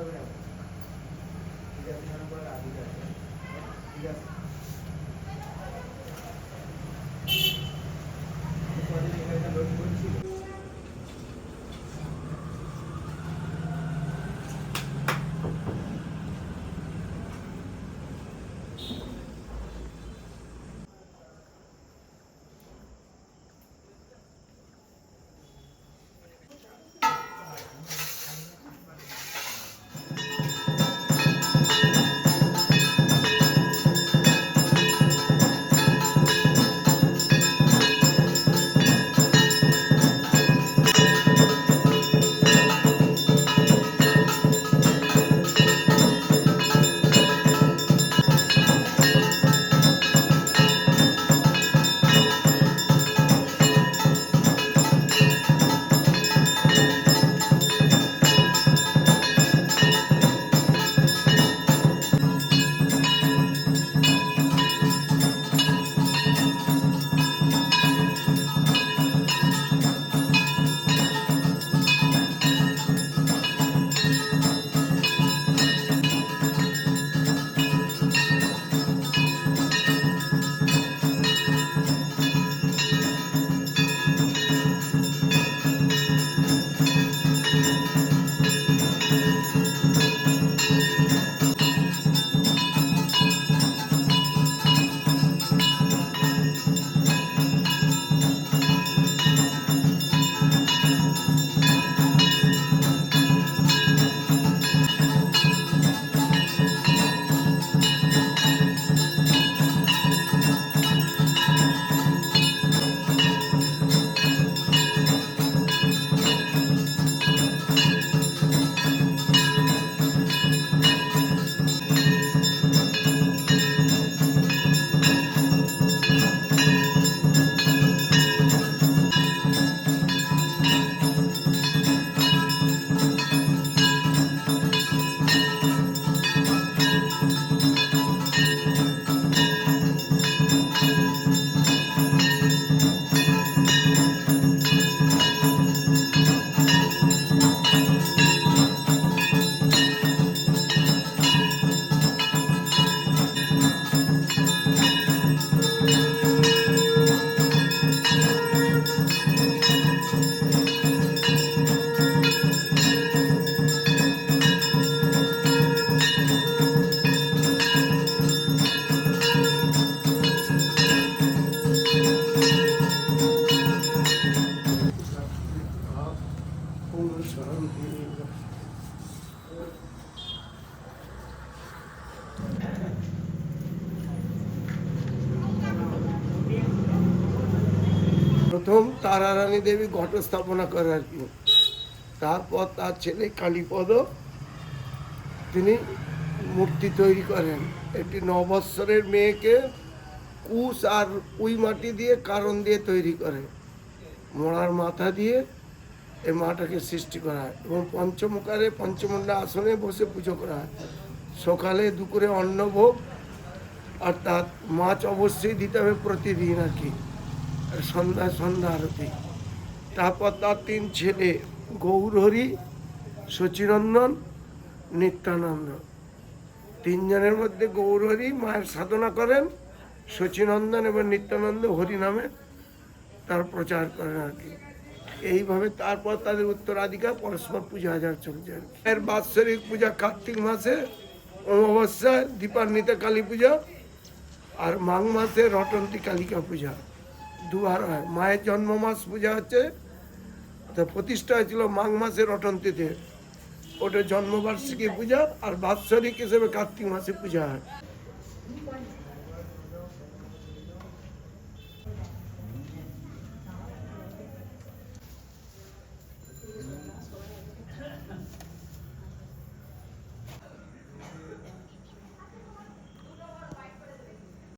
পারবে না ঠিক আছে ঠিক আছে। প্রথম তারা রানী দেবী ঘট স্থাপনা করে আর কি তারপর তার ছেলে কালীপদ, তিনি মূর্তি তৈরি করেন। একটি নবৎসরের মেয়েকে কুশ আর উই মাটি দিয়ে কারণ দিয়ে তৈরি করে। মোড়ার মাথা দিয়ে এই মাটাকে সৃষ্টি করা হয় এবং পঞ্চমুখারে পঞ্চমুণ্ডা আসনে বসে পুজো করা হয়। সকালে দুপুরে অন্নভোগ অর্থাৎ মাছ অবশ্যই দিতে হবে প্রতিদিন আর কি। সন্ধ্যা সন্ধ্যা আরতি। তারপর তার তিন ছেলে, গৌরহরি সচিরঞ্জন নিত্যানন্দ। তিনজনের মধ্যে গৌরহরি মায়ের সাধনা করেন, সচিনন্দন এবং নিত্যানন্দ হরি নামে তার প্রচার করেন আর কি। এইভাবে তারপর তাদের উত্তরাধিকার পরস্পর পূজা হাজার আর কি। এর বাৎসরিক পূজা কার্তিক মাসে অমাবস্যায় দীপান্বিতা, কালী পূজা আর মাঘ মাসে রটন্তী কালিকা পূজা। দুবার হয়। মায়ের জন্ম মাস পূজা হচ্ছে, তো প্রতিষ্ঠা হয়েছিল মাঘ মাসে রটন্তীতে। ওটা জন্মবার্ষিকী পূজা আর বাৎসরিক হিসেবে কার্তিক মাসে পূজা হয়।